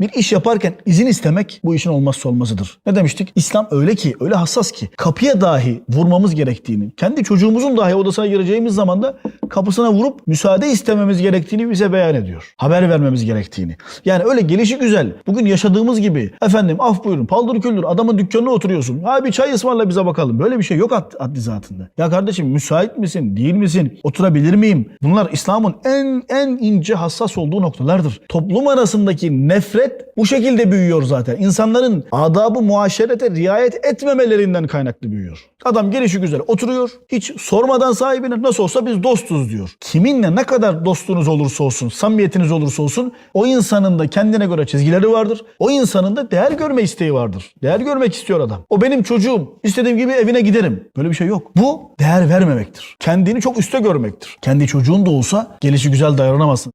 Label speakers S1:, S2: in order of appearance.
S1: Bir iş yaparken izin istemek bu işin olmazsa olmazıdır. Ne demiştik? İslam öyle ki, öyle hassas ki kapıya dahi vurmamız gerektiğini, kendi çocuğumuzun dahi odasına gireceğimiz zaman da kapısına vurup müsaade istememiz gerektiğini bize beyan ediyor. Haber vermemiz gerektiğini. Yani öyle gelişi güzel. Bugün yaşadığımız gibi efendim af buyurun paldır küldür adamın dükkanına oturuyorsun. Ha bir çay ısmarla bize bakalım. Böyle bir şey yok ad, adli zatında. Ya kardeşim müsait misin? Değil misin? Oturabilir miyim? Bunlar İslam'ın en en ince hassas olduğu noktalardır. Toplum arasındaki nefret bu şekilde büyüyor zaten. İnsanların adabı muaşerete riayet etmemelerinden kaynaklı büyüyor. Adam gelişi güzel oturuyor. Hiç sormadan sahibine nasıl olsa biz dostuz diyor. Kiminle ne kadar dostluğunuz olursa olsun, samimiyetiniz olursa olsun o insanın da kendine göre çizgileri vardır. O insanın da değer görme isteği vardır. Değer görmek istiyor adam. O benim çocuğum. İstediğim gibi evine giderim. Böyle bir şey yok. Bu değer vermemektir. Kendini çok üste görmektir. Kendi çocuğun da olsa gelişi güzel davranamazsın.